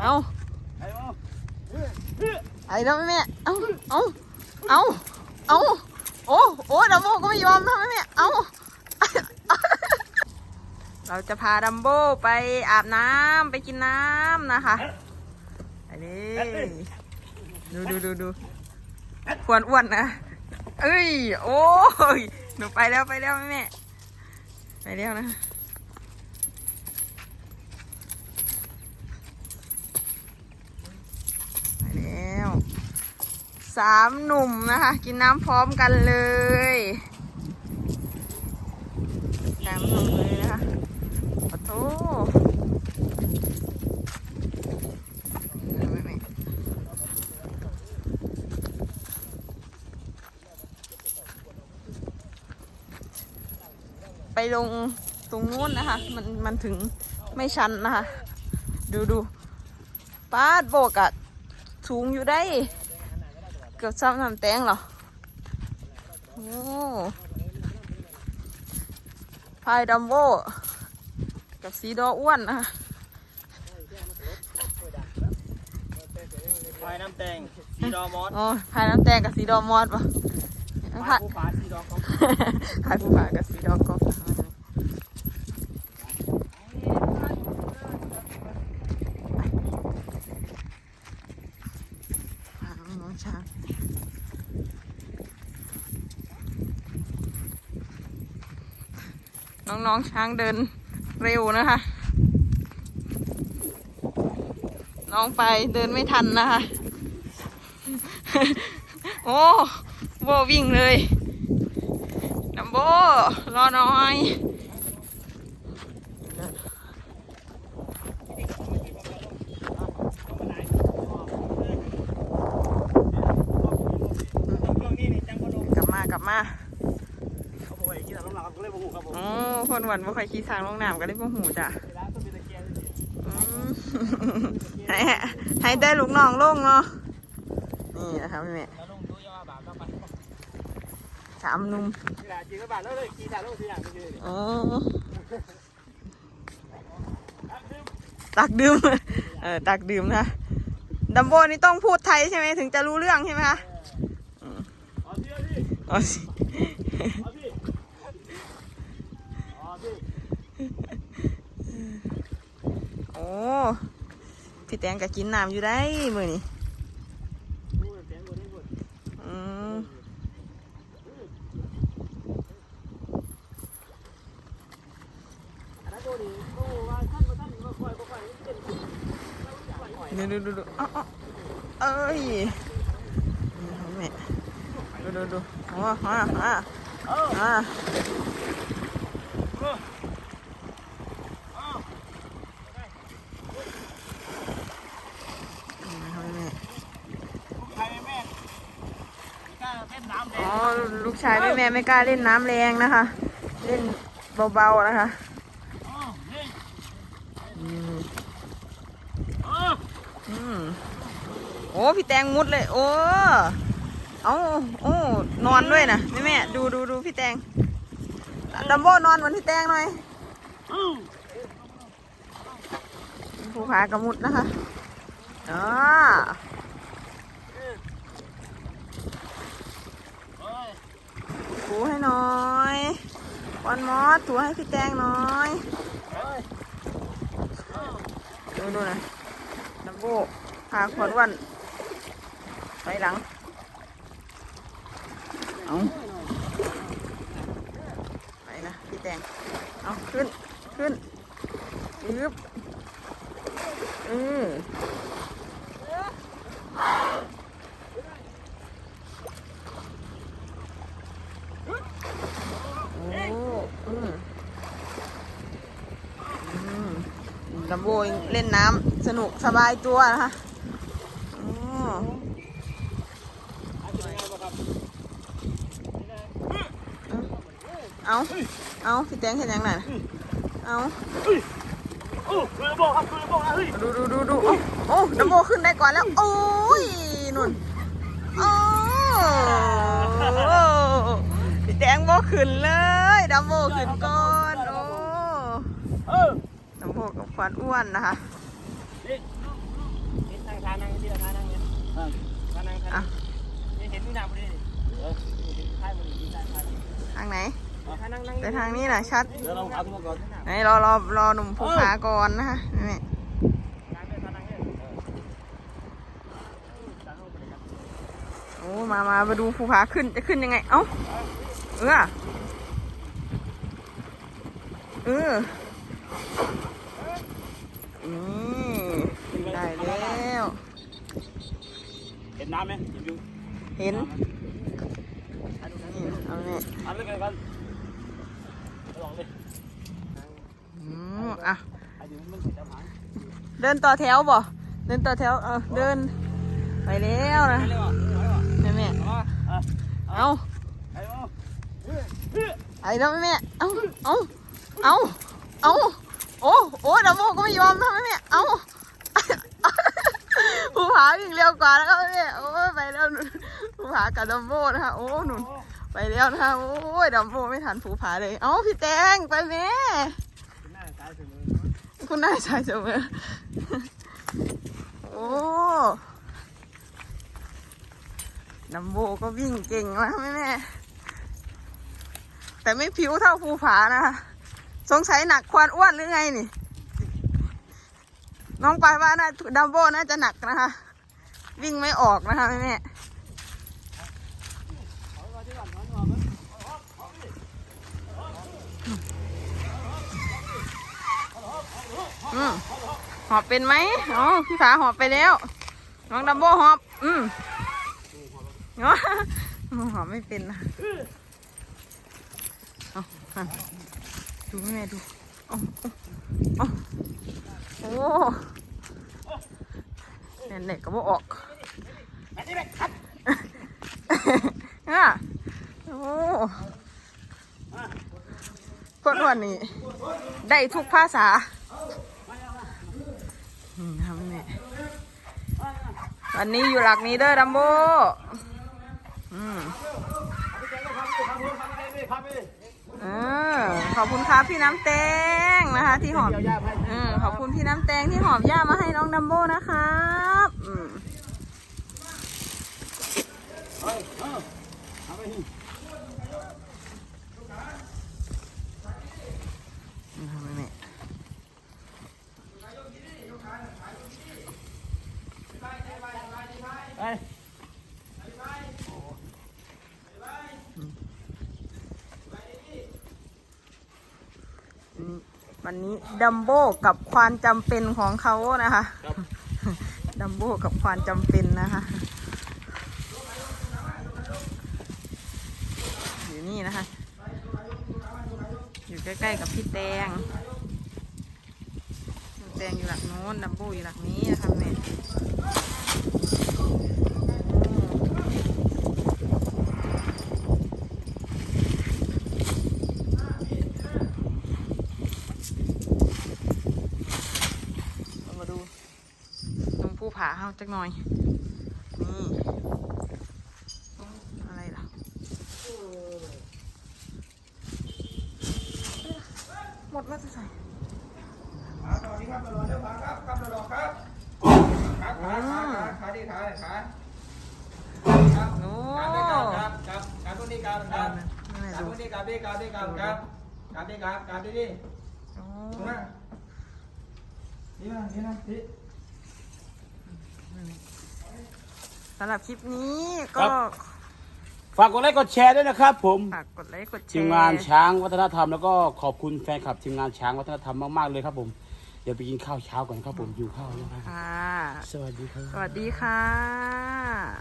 เอาไอ้แล้วแม่เอาเอาเอาเอาโอ้โอ้ดัมโบก็ไม่ยอมนะแม่เอาเราจะพาดัมโบไปอาบน้ำไปกินน้ำนะคะอันนี้ดูดูดูดูควรอ้วนนะเอ้ย โอ้ย หนูไปแล้วไปแล้วแม่ ไปแล้วนะ ไปแล้ว สามหนุ่มนะคะ กินน้ำพร้อมกันเลยสามหนุ่มเลยนะคะขอโทษไปลงตรงนู้นนะคะ มันมันถึงไม่ชันนะคะ ดูดูป้าดโบกอะสูงอยู่ได้ เกือบซ้ำน้ำแตงเหรอ โอ้พายดัมโบกับสีดออ้วนนะคะไฟน้ำแตงสีดอมอสอ๋อพายน้ำแตงกับสีดอมอดปะพายผู้ฟ้าสีดอมพายผู้พายกับสีดอกอฟพาน้องช้าง น้องๆช้างเดินเร็วนะคะ น้องไปเดินไม่ทันนะคะ โอ้โบวิ่งเลยนัมโบรอหน่อยกลับมากลับมา ครับผมโอ้คนหวันบ่ค่อยขี่ทางลงน้ำก็ได้บ่หูจ้ะเวลาต้องเป็นตะเกียงอืมให้ให้ได้ลูกน้องลงเนาะนี่นะครับพี่แม่แล้วลงดูย่อบาปต้องไปสามหนุ่มเวลาจีก็บาปแล้วเลยขี่ถ่ายรูปทีหลังก็คือโอ้ตักดื่มเออตักดื่มนะดัมโบนี่ต้องพูดไทยใช่ไหมถึงจะรู้เรื่องใช่ไหมคะอ๋อพี่พี่อ๋อสิอ๋อพี่อ๋อพี่ โอ้ พี่แตงก็กินน้ำอยู่ได้มือนี่ดูเสียงคนนี้คนอืมอันนั้นโดนี่โอ้ว่าท่านมาท่านมาคอยมาคอยเป็นดูดูดูดูอ๋ออ๋อเอ้ยนี่แม่ดูดูดูอ๋อฮะฮะเออฮะเออเออ นี่นะครับแม่ ใครแม่กล้าเต้นน้ำแด อ๋ ง อ ลูกชายแม่แม่ไม่กล้าเล่นน้ำแรงนะคะ เล่นเบาๆนะคะโอ้พี่แตงมุดเลย โอ้เอาโอ้นอนด้วยนะแม่แม่ดูดูดูพี่แตงดัมโบนอนเหมือนพี่แตงหน่อยภูผากระมุดนะคะอ่า เอ้ย ถูให้หน่อยวันมอสถูให้พี่แตงหน่อยดูดูนะดัมโบพาขวดวันไปหลังเอาไปนะพี่แตงเอาขึ้นขึ้นยึบอือโอ้อืมอืม ดัมโบยเล่นน้ำสนุกสบายตัวนะคะเอาเอาพี่แตงเห็นยังไงเอาโอ้คือบอกครับคือบอกนะเฮ้ยดูดูดูดูโอ้ดัมโบขึ้นได้ก่อนแล้ว โอ้ยนุ่นโอ้พี่แตงโบขึ้นเลยดัมโบขึ้นก่อนโอ้ เออ ดัมโบ กับควานอ้วนนะคะนี่นั่งทานั่งที่ทานั่งเนี่ยทานั่งทานั่งนี่เห็นนี่นาพอดีเออเห็นท้ายพอดีนี่ได้ทาทางไหนทานั่งนั่งแต่ทางนี้น่ะชัดเดี๋ยวเราเอาขึ้นมาก่อนไหนรอรอรอหนุ่มภูผาก่อนนะคะนี่ทานั่งทานั่งเนี่ยเออโอ้มามามาดูภูผาขึ้นจะขึ้นยังไง เอ้า เออ เออนี่ ได้แล้ว เห็นน้ำไหมอยู่เห็นนี่เอาเนี่ยอันเล็กกันลองเลยอืมอะอายุมันจะหายเดินต่อแถวบ่ เดินต่อแถว เออเดิน ไปแล้วนะเร็วอะเร็วอะแม่แม่อ๋อเอาไอ้โอ้ไอ้แล้วแม่แม่ เอาเอาเอาเอา โอ้โอ้ดัมโบก็ไม่ยอมนะแม่แม่เอาผู้ผาวิ่งเร็วกว่าแล้วครับแม่โอ้ไปแล้วผู้ผากับดัมโบนะคะโอ้หนุนไปแล้วนะคะโอ้ยดัมโบไม่ทันผู้ผาเลย เอ้าพี่แตงไปแม่หน้าซ้ายสุดเลยคุณนายชายเสมอโอ้ดัมโบก็วิ่งเก่งมากแม่แม่แต่ไม่ผิวเท่าภูผานะคะ สงสัยหนักควานอ้วนหรือไงนี่ น้องปายว่าน่าดัมโบน่าจะหนักนะคะ วิ่งไม่ออกนะคะแม่แม่อืมหอบเป็นไหมอ๋อพี่ผาหอบไปแล้ว น้องดัมโบหอบ อืมอ๋อหอบไม่เป็นนะเอาเอา ดูแม่ดูเอาเอาเอาโอ้เน็ตๆก็บ่ออกอันนี้แหละครับอะโอ้คนวันนี้ ได้ทุกภาษาอืมทำเนี่ยวันนี้อยู่หลักนี้เด้อดัมโบอืม เออขอบคุณครับพี่น้ำแตงนะคะ ที่หอมเออขอบคุณพี่น้ำแตงที่หอมย่ามาให้น้องดัมโบนะครับอืมเนี่ทำไมแม่ ไป อืม วันนี้ดัมโบกับความจำเป็นของเขานะคะครับดัมโบกับความจำเป็นนะคะอยู่นี่นะคะ อยู่ใกล้ๆกับพี่แตงพี่แตงอยู่หลักโน้นดัมโบอยู่หลักนี้นะคะแม่เรามาดูน้อง ผาเฮาจักหน่อย นี่อะไรล่ะหมดแล้วจะใส่สวัสดีครับตลอดเดี๋ยวมาครับครับตลอดครับครับขาขาขาขาดีขาขาครับโอ้ครับครับตรงนี้ครับครับนี่แหละครับดูตรงนี้ครับดีครับดีครับครับครับดีครับครับดีดีโอ้ตรงนั้นนี่นะนี่นะที่ สำหรับคลิปนี้ก็ฝากกดไลค์กดแชร์ด้วยนะครับ ผมฝากกดไลค์กดแชร์ทีมงานช้างวัฒนธรรมแล้วก็ขอบคุณแฟนคลับทีมงานช้างวัฒนธรรมมากๆเลยครับผมเดี๋ยวไปกินข้าวเช้าก่อนครับผมอยู่ข้าวแล้วครับค่ะสวัสดีครับสวัสดีค่ะ